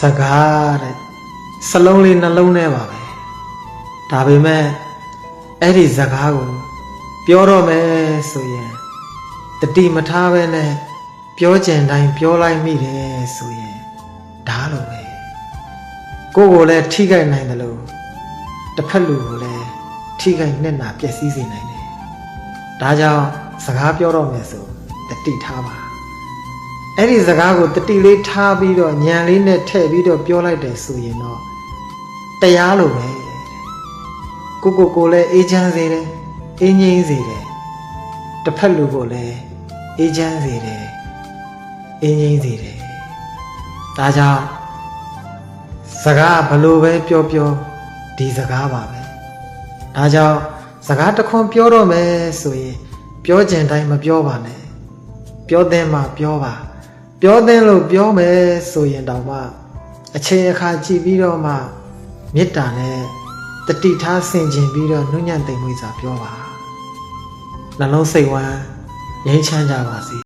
စကားတဲ့စလုံးလေးနှလုံးထဲပါပဲဒါပေမဲ့အဲ့ဒီစကားကိုပြောတော့မယ်ဆိုရင်တတိမထားပဲနဲ့ပြောကျင်တိုင်းပြောလိုက်မိတယ်ဆိုရင်ဒါလိုပဲကိုယ့်ကိုယ်လည်းထိခိုက်နိုင်တယ်လို့တစ်ဖက်လူကိုလည်းထိခိုက်နှက်နာပျက်စီးစေနိုင်တယ်ဒါကြောင့်စကားပြောတော့မယ်ဆိုတတိထားပါ အဲ့ဒီစကားကိုတတိလေးထားပြီးတော့ညံလေးနဲ့ထည့်ပြီးတော့ပြောလိုက်တယ်ဆိုရင်တော့တရားလိုပဲကိုကိုကိုလည်းအေးချမ်းစေတယ်အေးငြိမ်းစေတယ်တစ်ဖက်လူကိုလည်းအေးချမ်းစေတယ်အေးငြိမ်းစေတယ်ဒါကြောင့်စကားဘလို့ပဲပြောပြောဒီစကားပါပဲဒါကြောင့်စကားတစ်ခွန်းပြောတော့မယ်ဆိုရင်ပြောကျင်တိုင်းမပြောပါနဲ့ပြောသင့်မှပြောပါ ပြောသင့်လို့ပြောမယ်ဆိုရင်တောင်မှအချိန်အခါကြည့်ပြီးတော့မှမေတ္တာနဲ့တတိထားဆင်ခြင်ပြီးတော့နှုညံ့သိမ်မွေးစွာပြောပါနှလုံးစိတ်ဝမ်းငြိမ်းချမ်းကြပါစေ